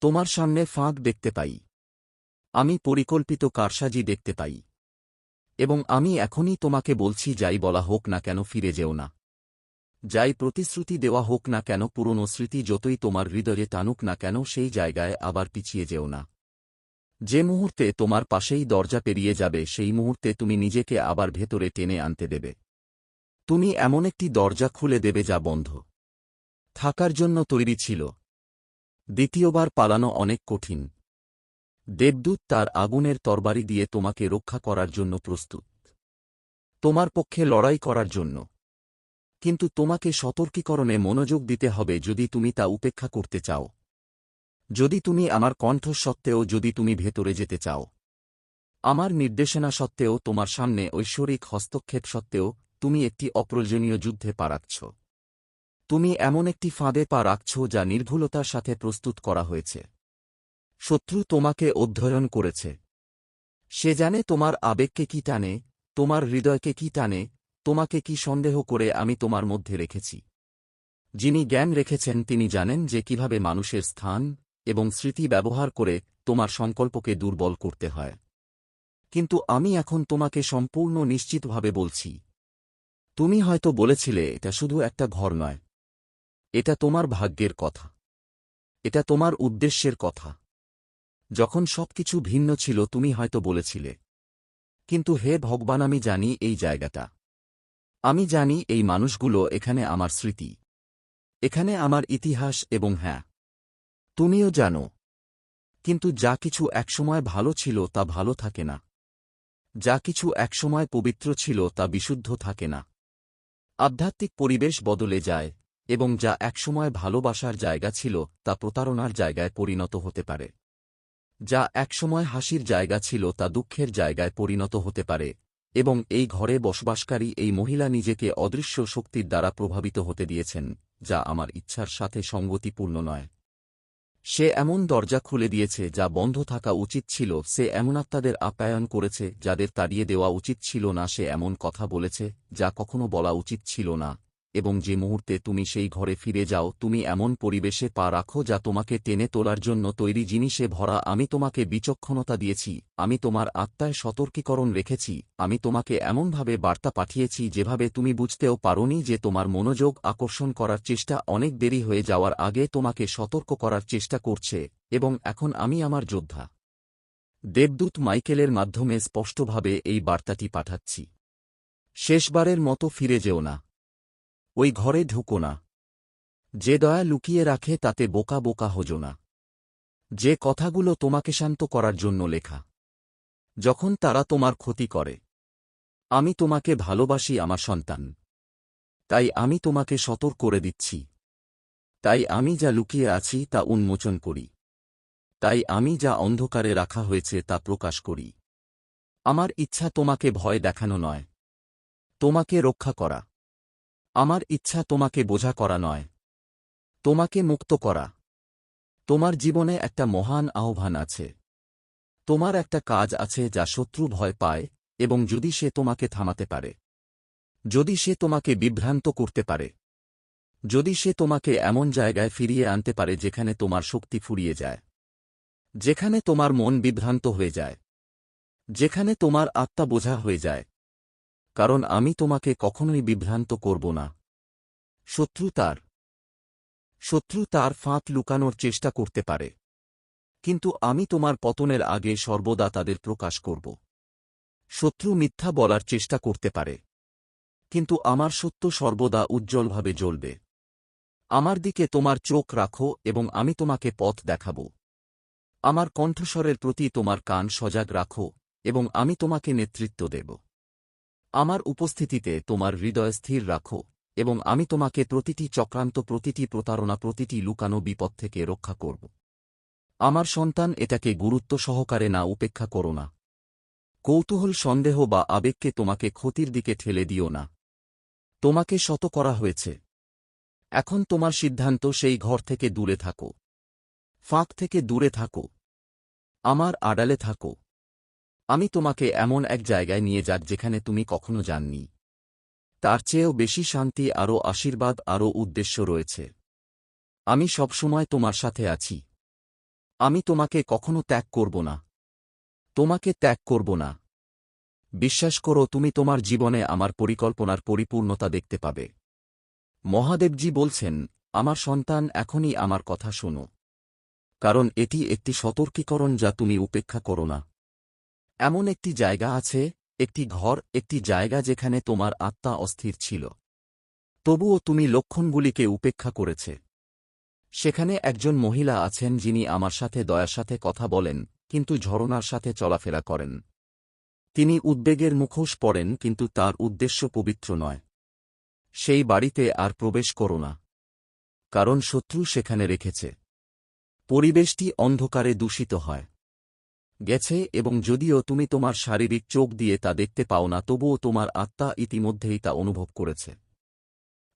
তোমার সামনে ফাঁক দেখতে পাই। আমি পরিকল্পিত কারসাজি দেখতে পাই। এবং আমি এখনই তোমাকে বলছি, যাই বলা হোক না কেন ফিরে যেও না। যাই প্রতিশ্রুতি দেওয়া হোক না কেন, পুরনো স্মৃতি যতই তোমার হৃদয়ে টানুক না কেন, সেই জায়গায় আবার পিছিয়ে যেও না। যে মুহূর্তে তোমার পাশেই দরজা পেরিয়ে যাবে, সেই মুহূর্তে তুমি নিজেকে আবার ভেতরে টেনে আনতে দেবে। তুমি এমন একটি দরজা খুলে দেবে যা বন্ধ। থাকার জন্য তৈরি ছিল। দ্বিতীয়বার পালানো অনেক কঠিন। দেবদূত তার আগুনের তরবারি দিয়ে তোমাকে রক্ষা করার জন্য প্রস্তুত। তোমার পক্ষে লড়াই করার জন্য। কিন্তু তোমাকে সতর্কীকরণে মনোযোগ দিতে হবে যদি তুমি তা উপেক্ষা করতে চাও। যদি তুমি আমার কণ্ঠ সত্ত্বেও যদি তুমি ভেতরে যেতে চাও। আমার নির্দেশনা সত্ত্বেও তোমার সামনে ঐশ্বরিক হস্তক্ষেপ সত্ত্বেও তুমি একটি অপ্রয়োজনীয় যুদ্ধে পা রাখছ তুমি এমন একটি ফাঁদে পা রাখছ যা নির্ভুলতার সাথে প্রস্তুত করা হয়েছে। শত্রু তোমাকে অধ্যয়ন করেছে। সে জানে তোমার আবেগকে কি টানে, তোমার হৃদয়কে কি টানে, তোমাকে কি সন্দেহ করে আমি তোমার মধ্যে রেখেছি। যিনি জ্ঞান রেখেছেন তিনি জানেন যে কীভাবে মানুষের স্থান এবং স্মৃতি ব্যবহার করে তোমার সংকল্পকে দুর্বল করতে হয়। কিন্তু আমি এখন তোমাকে সম্পূর্ণ নিশ্চিতভাবে বলছি। তুমি হয়তো বলেছিলে, এটা শুধু একটা ঘর নয়। এটা তোমার ভাগ্যের কথা। এটা তোমার উদ্দেশ্যের কথা। যখন সবকিছু ভিন্ন ছিল, তুমি হয়তো বলেছিলে, কিন্তু হে ভগবান, আমি জানি এই জায়গাটা। আমি জানি এই মানুষগুলো এখানে আমার স্মৃতি। এখানে আমার ইতিহাস এবং হ্যাঁ তুমিও জানো। কিন্তু যা কিছু একসময় ভালো ছিল, তা ভালো থাকে না। যা কিছু একসময় পবিত্র ছিল, তা বিশুদ্ধ থাকে না। আধ্যাত্মিক পরিবেশ বদলে যায়। এবং যা একসময় ভালোবাসার জায়গা ছিল তা প্রতারণার জায়গায় পরিণত হতে পারে। যা একসময় হাসির জায়গা ছিল তা দুঃখের জায়গায় পরিণত হতে পারে এবং এই ঘরে বসবাসকারী এই মহিলা নিজেকে অদৃশ্য শক্তির দ্বারা প্রভাবিত হতে দিয়েছেন, যা আমার ইচ্ছার সাথে সঙ্গতিপূর্ণ নয়। সে এমন দরজা খুলে দিয়েছে যা বন্ধ থাকা উচিত ছিল, সে এমন আত্মাদের আপ্যায়ন করেছে যাদের তাড়িয়ে দেওয়া উচিত ছিল না, সে এমন কথা বলেছে যা কখনো বলা উচিত ছিল না। এবং যে মুহূর্তে তুমি সেই ঘরে ফিরে যাও, তুমি এমন পরিবেশে পা রাখো যা তোমাকে টেনে তোলার জন্য তৈরি জিনিসে ভরা। আমি তোমাকে বিচক্ষণতা দিয়েছি, আমি তোমার আত্মায় সতর্কীকরণ রেখেছি, আমি তোমাকে এমনভাবে বার্তা পাঠিয়েছি যেভাবে তুমি বুঝতেও পারোনি যে তোমার মনোযোগ আকর্ষণ করার চেষ্টা অনেক দেরি হয়ে যাওয়ার আগে তোমাকে সতর্ক করার চেষ্টা করছে, এবং এখন আমি আমার যোদ্ধা। দেবদূত মাইকেলের মাধ্যমে স্পষ্টভাবে এই বার্তাটি পাঠাচ্ছি। শেষবারের মতো ফিরে যেও না। ওই ঘরে ঢুকো না। যে দয়া লুকিয়ে রাখে, তাতে বোকা বোকা হজো না। যে কথাগুলো তোমাকে শান্ত করার জন্য লেখা। যখন তারা তোমার ক্ষতি করে। আমি তোমাকে ভালোবাসি, আমার সন্তান। তাই আমি তোমাকে সতর্ক করে দিচ্ছি। তাই আমি যা লুকিয়ে আছি, তা উন্মোচন করি। তাই আমি যা অন্ধকারে রাখা হয়েছে, তা প্রকাশ করি। আমার ইচ্ছা তোমাকে ভয় দেখানো নয়। তোমাকে রক্ষা করা। আমার ইচ্ছা তোমাকে বোঝা করা নয়। তোমাকে মুক্ত করা। তোমার জীবনে একটা মহান আহ্বান আছে। তোমার একটা কাজ আছে যা শত্রু ভয় পায় এবং যদি সে তোমাকে থামাতে পারে। যদি সে তোমাকে বিভ্রান্ত করতে পারে। যদি সে তোমাকে এমন জায়গায় ফিরিয়ে আনতে পারে যেখানে তোমার শক্তি ফুরিয়ে যায়। যেখানে তোমার মন বিভ্রান্ত হয়ে যায়। যেখানে তোমার আত্মা বোঝা হয়ে যায়। কারণ আমি তোমাকে কখনোই বিভ্রান্ত করব না। শত্রু তার। শত্রু তার ফাঁক লুকানোর চেষ্টা করতে পারে। কিন্তু আমি তোমার পতনের আগে সর্বদা তাদের প্রকাশ করব। শত্রু মিথ্যা বলার চেষ্টা করতে পারে। কিন্তু আমার সত্য সর্বদা উজ্জ্বলভাবে জ্বলবে। আমার দিকে তোমার চোখ রাখো এবং আমি তোমাকে পথ দেখাব। আমার কণ্ঠস্বরের প্রতি তোমার কান সজাগ রাখো এবং আমি তোমাকে নেতৃত্ব দেব। আমার উপস্থিতিতে তোমার হৃদয় স্থির রাখো, এবং আমি তোমাকে প্রতিটি চক্রান্ত, প্রতিটি প্রতারণা, প্রতিটি লুকানো বিপদ থেকে রক্ষা করব। আমার সন্তান এটাকে গুরুত্ব সহকারে না, উপেক্ষা করো না। কৌতূহল, সন্দেহ বা আবেগকে তোমাকে ক্ষতির দিকে ঠেলে দিও না। তোমাকে শত করা হয়েছে। এখন তোমার সিদ্ধান্ত সেই ঘর থেকে দূরে থাকো। ফাঁক থেকে দূরে থাকো। আমার আড়ালে থাকো। আমি তোমাকে এমন এক জায়গায় নিয়ে যাক যেখানে তুমি কখনো যাননি। তার চেয়েও বেশি শান্তি, আরও আশীর্বাদ, আরও উদ্দেশ্য রয়েছে। আমি সবসময় তোমার সাথে আছি। আমি তোমাকে কখনো ত্যাগ করব না। তোমাকে ত্যাগ করব না। বিশ্বাস করো, তুমি তোমার জীবনে আমার পরিকল্পনার পরিপূর্ণতা দেখতে পাবে। মহাদেবজি বলছেন, আমার সন্তান, এখনই আমার কথা শোনো। কারণ এটি একটি সতর্কীকরণ যা তুমি উপেক্ষা করো না। এমন একটি জায়গা আছে, একটি ঘর, একটি জায়গা যেখানে তোমার আত্মা অস্থির ছিল। তবুও তুমি লক্ষণগুলিকে উপেক্ষা করেছে। সেখানে একজন মহিলা আছেন যিনি আমার সাথে দয়ার সাথে কথা বলেন, কিন্তু ঝরনার সাথে চলাফেরা করেন। তিনি উদ্বেগের মুখোশ পড়েন কিন্তু তার উদ্দেশ্য পবিত্র নয়। সেই বাড়িতে আর প্রবেশ করো না। কারণ শত্রু সেখানে রেখেছে। পরিবেশটি অন্ধকারে দূষিত হয়। গেছে এবং যদিও তুমি তোমার শারীরিক চোখ দিয়ে তা দেখতে পাও না, তবুও তোমার আত্মা ইতিমধ্যেই তা অনুভব করেছে।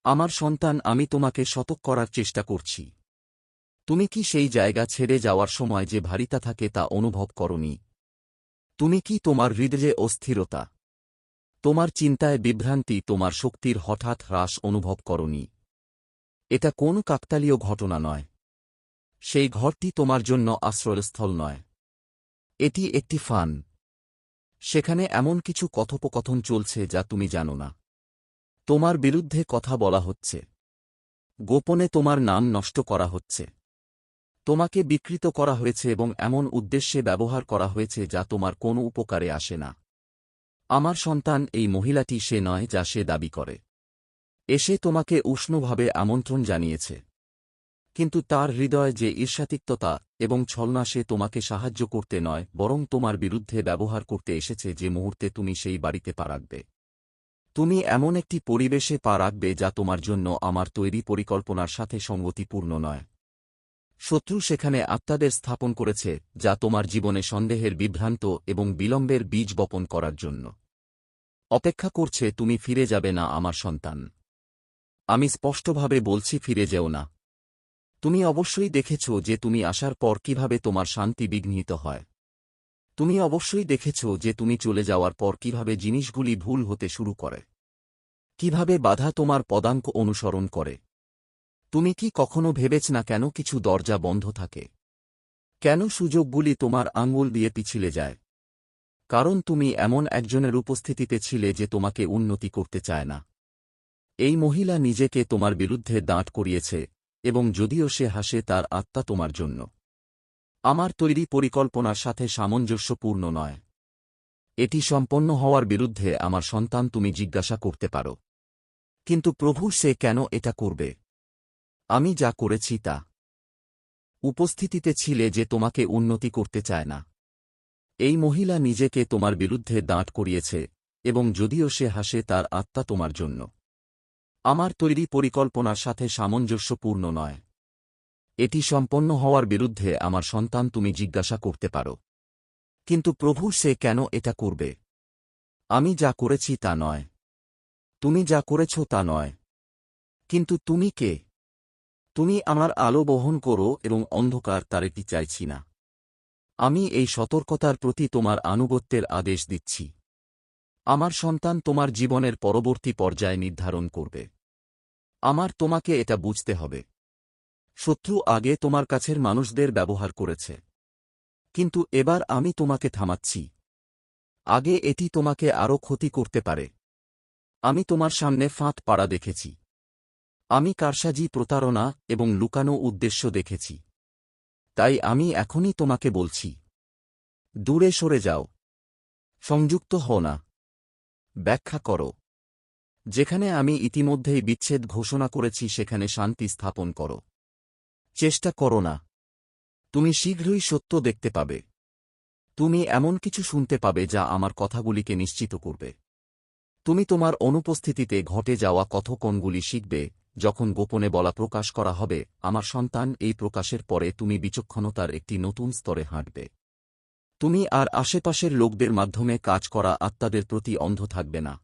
আমার সন্তান, আমি তোমাকে শতক করার চেষ্টা করছি। তুমি কি সেই জায়গা ছেড়ে যাওয়ার সময় যে ভারিতা থাকে তা অনুভব করনি? তুমি কি তোমার হৃদয়ে অস্থিরতা? তোমার চিন্তায় বিভ্রান্তি, তোমার শক্তির হঠাৎ হ্রাস অনুভব করনি। এটা কোন কাকতালীয় ঘটনা নয়। সেই ঘরটি তোমার জন্য আশ্রয়স্থল নয়। এটি একটি ফান। সেখানে এমন কিছু কথোপকথন চলছে যা তুমি জানো না। তোমার বিরুদ্ধে কথা বলা হচ্ছে। গোপনে তোমার নাম নষ্ট করা হচ্ছে। তোমাকে বিকৃত করা হয়েছে এবং এমন উদ্দেশ্যে ব্যবহার করা হয়েছে যা তোমার কোনো উপকারে আসে না। আমার সন্তান, এই মহিলাটি সে নয় যা সে দাবি করে। এসে তোমাকে উষ্ণভাবে আমন্ত্রণ জানিয়েছে। কিন্তু তার হৃদয় যে ঈর্ষাতিক্ততা এবং ছলনা সে তোমাকে সাহায্য করতে নয়, বরং তোমার বিরুদ্ধে ব্যবহার করতে এসেছে যে মুহূর্তে তুমি সেই বাড়িতে পা রাখবে। তুমি এমন একটি পরিবেশে পা রাখবে যা তোমার জন্য আমার তৈরি পরিকল্পনার সাথে সঙ্গতিপূর্ণ নয়। শত্রু সেখানে আত্মাদের স্থাপন করেছে, যা তোমার জীবনে সন্দেহের বিভ্রান্ত এবং বিলম্বের বীজ বপন করার জন্য। অপেক্ষা করছে, তুমি ফিরে যাবে না, আমার সন্তান। আমি স্পষ্টভাবে বলছি, ফিরে যেও না। তুমি অবশ্যই দেখেছ যে তুমি আসার পর কীভাবে তোমার শান্তি বিঘ্নিত হয়। তুমি অবশ্যই দেখেছ যে তুমি চলে যাওয়ার পর কীভাবে জিনিসগুলি ভুল হতে শুরু করে। কীভাবে বাধা তোমার পদাঙ্ক অনুসরণ করে। তুমি কি কখনো ভেবেছ না কেন কিছু দরজা বন্ধ থাকে? কেন সুযোগগুলি তোমার আঙুল দিয়ে পিছিলে যায়? কারণ তুমি এমন একজনের উপস্থিতিতে ছিলে যে তোমাকে উন্নতি করতে চায় না। এই মহিলা নিজেকে তোমার বিরুদ্ধে দাঁট করিয়েছে। এবং যদিও সে হাসে তার আত্মা তোমার জন্য। আমার তৈরি পরিকল্পনার সাথে সামঞ্জস্যপূর্ণ নয়। এটি সম্পন্ন হওয়ার বিরুদ্ধে আমার সন্তান তুমি জিজ্ঞাসা করতে পারো। কিন্তু প্রভু, সে কেন এটা করবে? আমি যা করেছি তা। উপস্থিতিতে ছিলে যে তোমাকে উন্নতি করতে চায় না। এই মহিলা নিজেকে তোমার বিরুদ্ধে দাঁট করিয়েছে, এবং যদিও সে হাসে তার আত্মা তোমার জন্য। আমার তৈরি পরিকল্পনার সাথে সামঞ্জস্যপূর্ণ নয়। এটি সম্পন্ন হওয়ার বিরুদ্ধে আমার সন্তান তুমি জিজ্ঞাসা করতে পারো। কিন্তু প্রভু, সে কেন এটা করবে? আমি যা করেছি তা নয়। তুমি যা করেছ তা নয়। কিন্তু তুমি কে? তুমি আমার আলো বহন করো এবং অন্ধকার তার এটি চাইছি না। আমি এই সতর্কতার প্রতি তোমার আনুগত্যের আদেশ দিচ্ছি। আমার সন্তান তোমার জীবনের পরবর্তী পর্যায়ে নির্ধারণ করবে। আমার তোমাকে এটা বুঝতে হবে। শত্রু আগে তোমার কাছের মানুষদের ব্যবহার করেছে। কিন্তু এবার আমি তোমাকে থামাচ্ছি। আগে এটি তোমাকে আরও ক্ষতি করতে পারে। আমি তোমার সামনে ফাঁত পাড়া দেখেছি। আমি কারসাজি প্রতারণা এবং লুকানো উদ্দেশ্য দেখেছি। তাই আমি এখনই তোমাকে বলছি, দূরে সরে যাও। সংযুক্ত হও না। ব্যাখ্যা করো। যেখানে আমি ইতিমধ্যেই বিচ্ছেদ ঘোষণা করেছি, সেখানে শান্তি স্থাপন করো। চেষ্টা করো না। তুমি শীঘ্রই সত্য দেখতে পাবে। তুমি এমন কিছু শুনতে পাবে যা আমার কথাগুলিকে নিশ্চিত করবে। তুমি তোমার অনুপস্থিতিতে ঘটে যাওয়া কথোকনগুলি শিখবে, যখন গোপনে বলা প্রকাশ করা হবে, আমার সন্তান এই প্রকাশের পরে তুমি বিচক্ষণতার একটি নতুন স্তরে হাঁটবে। তুমি আর আশেপাশের লোকদের মাধ্যমে কাজ করা আত্মাদের প্রতি অন্ধ থাকবে না।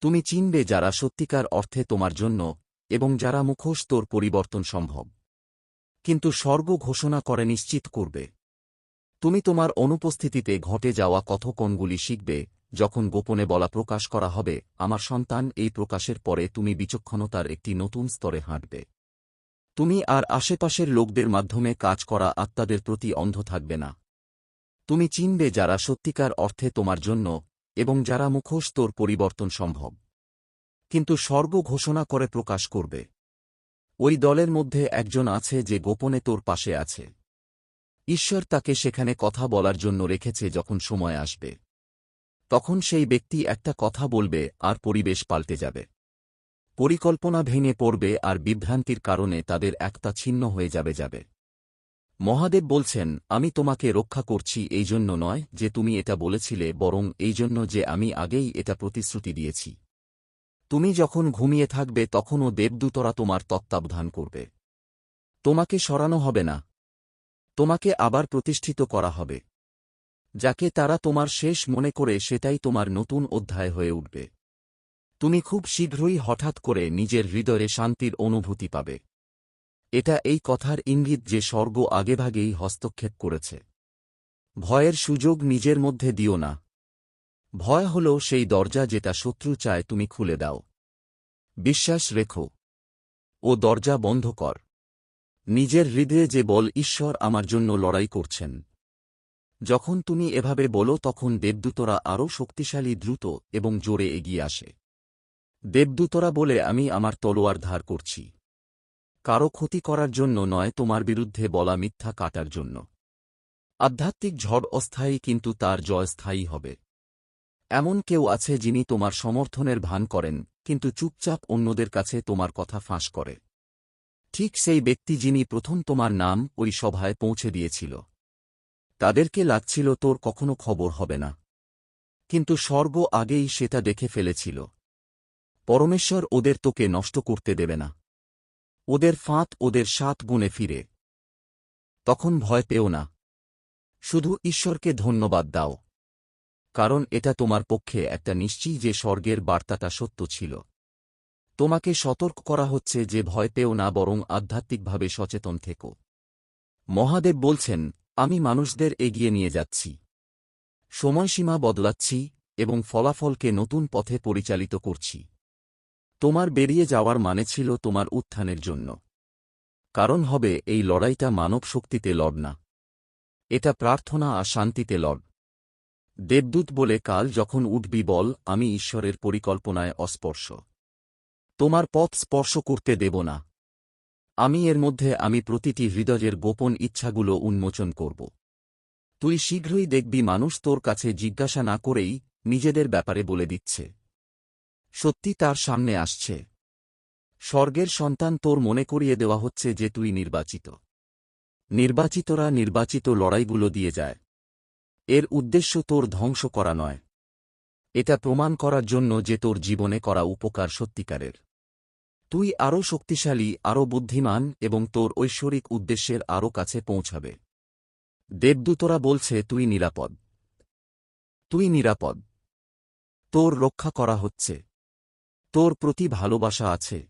তুমি চিনবে যারা সত্যিকার অর্থে তোমার জন্য এবং যারা মুখোশ তোর পরিবর্তন সম্ভব। কিন্তু স্বর্গ ঘোষণা করে নিশ্চিত করবে। তুমি তোমার অনুপস্থিতিতে ঘটে যাওয়া কথোকনগুলি শিখবে, যখন গোপনে বলা প্রকাশ করা হবে, আমার সন্তান, এই প্রকাশের পরে তুমি বিচক্ষণতার একটি নতুন স্তরে হাঁটবে। তুমি আর আশেপাশের লোকদের মাধ্যমে কাজ করা আত্মাদের প্রতি অন্ধ থাকবে না। তুমি চিনবে যারা সত্যিকার অর্থে তোমার জন্য এবং যারা মুখোশ তোর পরিবর্তন সম্ভব। কিন্তু স্বর্গ ঘোষণা করে প্রকাশ করবে। ওই দলের মধ্যে একজন আছে যে গোপনে তোর পাশে আছে। ঈশ্বর তাকে সেখানে কথা বলার জন্য রেখেছে যখন সময় আসবে। তখন সেই ব্যক্তি একটা কথা বলবে আর পরিবেশ পাল্টে যাবে। পরিকল্পনা ভেঙে পড়বে আর বিভ্রান্তির কারণে তাদের একটা ছিন্ন হয়ে যাবে যাবে। মহাদেব বলছেন, আমি তোমাকে রক্ষা করছি এই জন্য নয় যে তুমি এটা বলেছিলে, বরং এই জন্য যে আমি আগেই এটা প্রতিশ্রুতি দিয়েছি। তুমি যখন ঘুমিয়ে থাকবে, তখনও দেবদূতরা তোমার তত্ত্বাবধান করবে। তোমাকে সরানো হবে না। তোমাকে আবার প্রতিষ্ঠিত করা হবে। যাকে তারা তোমার শেষ মনে করে, সেটাই তোমার নতুন অধ্যায় হয়ে উঠবে। তুমি খুব শীঘ্রই হঠাৎ করে নিজের হৃদয়ে শান্তির অনুভূতি পাবে। এটা এই কথার ইঙ্গিত যে স্বর্গ আগেভাগেই হস্তক্ষেপ করেছে। ভয়ের সুযোগ নিজের মধ্যে দিও না। ভয় হল সেই দরজা যেটা শত্রু চায় তুমি খুলে দাও। বিশ্বাস রেখো। ও দরজা বন্ধ কর। নিজের হৃদয়ে যে বল ঈশ্বর আমার জন্য লড়াই করছেন। যখন তুমি এভাবে বলো তখন দেবদূতরা আরও শক্তিশালী, দ্রুত এবং জোরে এগিয়ে আসে। দেবদূতরা বলে, আমি আমার তলোয়ার ধার করছি। কারও ক্ষতি করার জন্য নয়, তোমার বিরুদ্ধে বলা মিথ্যা কাটার জন্য। আধ্যাত্মিক ঝড় অস্থায়ী কিন্তু তার জয় স্থায়ী হবে। এমন কেউ আছে যিনি তোমার সমর্থনের ভান করেন, কিন্তু চুপচাপ অন্যদের কাছে তোমার কথা ফাঁস করে। ঠিক সেই ব্যক্তি যিনি প্রথম তোমার নাম ওই সভায় পৌঁছে দিয়েছিল। তাদেরকে লাগছিল তোর কখনো খবর হবে না। কিন্তু স্বর্গ আগেই সেটা দেখে ফেলেছিল। পরমেশ্বর ওদের তোকে নষ্ট করতে দেবে না। ওদের ফাঁত ওদের সাত গুণে ফিরে। তখন ভয় পেও না। শুধু ঈশ্বরকে ধন্যবাদ দাও। কারণ এটা তোমার পক্ষে একটা নিশ্চিত যে স্বর্গের বার্তাটা সত্য ছিল। তোমাকে সতর্ক করা হচ্ছে যে ভয় পেও না, বরং আধ্যাত্মিকভাবে সচেতন থেকো। মহাদেব বলছেন, আমি মানুষদের এগিয়ে নিয়ে যাচ্ছি। সময়সীমা বদলাচ্ছি এবং ফলাফলকে নতুন পথে পরিচালিত করছি। তোমার বেরিয়ে যাওয়ার মানে ছিল তোমার উত্থানের জন্য। কারণ হবে, এই লড়াইটা মানব শক্তিতে লড় না। এটা প্রার্থনা আর শান্তিতে লড়। দেবদূত বলে, কাল যখন উঠবি বল, আমি ঈশ্বরের পরিকল্পনায় অস্পর্শ। তোমার পথ স্পর্শ করতে দেব না। আমি এর মধ্যে, আমি প্রতিটি হৃদয়ের গোপন ইচ্ছাগুলো উন্মোচন করব। তুই শীঘ্রই দেখবি, মানুষ তোর কাছে জিজ্ঞাসা না করেই নিজেদের ব্যাপারে বলে দিচ্ছে। সত্যি তার সামনে আসছে। স্বর্গের সন্তান তোর মনে করিয়ে দেওয়া হচ্ছে যে তুই নির্বাচিত। নির্বাচিতরা নির্বাচিত লড়াইগুলো দিয়ে যায়। এর উদ্দেশ্য তোর ধ্বংস করা নয়। এটা প্রমাণ করার জন্য যে তোর জীবনে করা উপকার সত্যিকারের। তুই আরও শক্তিশালী, আরও বুদ্ধিমান এবং তোর ঐশ্বরিক উদ্দেশ্যের আরও কাছে পৌঁছাবে। দেবদূতরা বলছে, তুই নিরাপদ। তুই নিরাপদ। তোর রক্ষা করা হচ্ছে। তোর প্রতি ভালোবাসা আছে।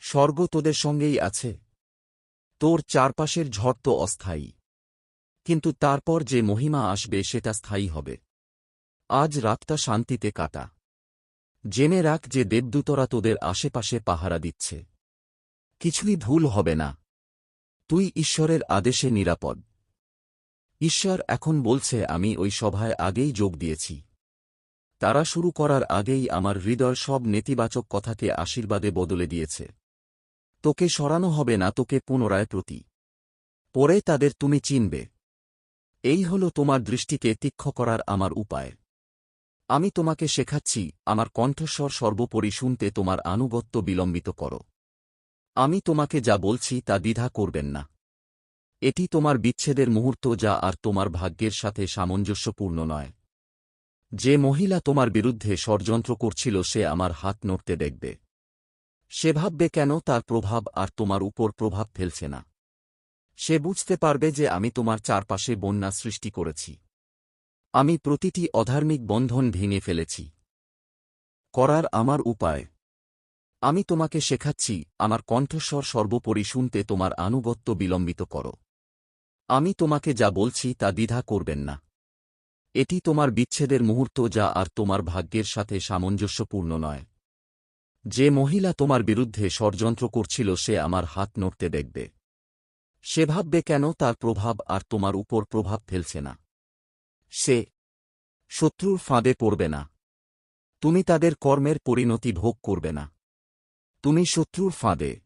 স্বর্গ তোদের সঙ্গেই আছে। তোর চারপাশের ঝড় তো অস্থায়ী। কিন্তু তারপর যে মহিমা আসবে সেটা স্থায়ী হবে। আজ রাতটা শান্তিতে কাটা। জেনে রাখ যে দেবদূতরা তোদের আশেপাশে পাহারা দিচ্ছে। কিছুই ভুল হবে না। তুই ঈশ্বরের আদেশে নিরাপদ। ঈশ্বর এখন বলছে, আমি ওই সভায় আগেই যোগ দিয়েছি। তারা শুরু করার আগেই আমার হৃদয় সব নেতিবাচক কথাকে আশীর্বাদে বদলে দিয়েছে। তোকে সরানো হবে না, তোকে পুনরায় প্রতি। পরে তাদের তুমি চিনবে। এই হল তোমার দৃষ্টিকে তীক্ষ্ণ করার আমার উপায়। আমি তোমাকে শেখাচ্ছি, আমার কণ্ঠস্বর সর্বোপরি শুনতে তোমার আনুগত্য বিলম্বিত করো। আমি তোমাকে যা বলছি তা দ্বিধা করবেন না। এটি তোমার বিচ্ছেদের মুহূর্ত যা আর তোমার ভাগ্যের সাথে সামঞ্জস্যপূর্ণ নয়। যে মহিলা তোমার বিরুদ্ধে ষড়যন্ত্র করছিল সে আমার হাত নড়তে দেখবে। সে ভাববে কেন তার প্রভাব আর তোমার উপর প্রভাব ফেলছে না। সে বুঝতে পারবে যে আমি তোমার চারপাশে বন্যা সৃষ্টি করেছি। আমি প্রতিটি অধার্মিক বন্ধন ভেঙে ফেলেছি। করার আমার উপায়। আমি তোমাকে শেখাচ্ছি, আমার কণ্ঠস্বর সর্বোপরি শুনতে তোমার আনুগত্য বিলম্বিত করো। আমি তোমাকে যা বলছি তা দ্বিধা করবেন না। এটি তোমার বিচ্ছেদের মুহূর্ত যা আর তোমার ভাগ্যের সাথে সামঞ্জস্যপূর্ণ নয়। যে মহিলা তোমার বিরুদ্ধে ষড়যন্ত্র করছিল সে আমার হাত নড়তে দেখবে। সে ভাববে কেন তার প্রভাব আর তোমার উপর প্রভাব ফেলছে না। সে শত্রুর ফাঁদে পড়বে না। তুমি তাদের কর্মের পরিণতি ভোগ করবে না। তুমি শত্রুর ফাঁদে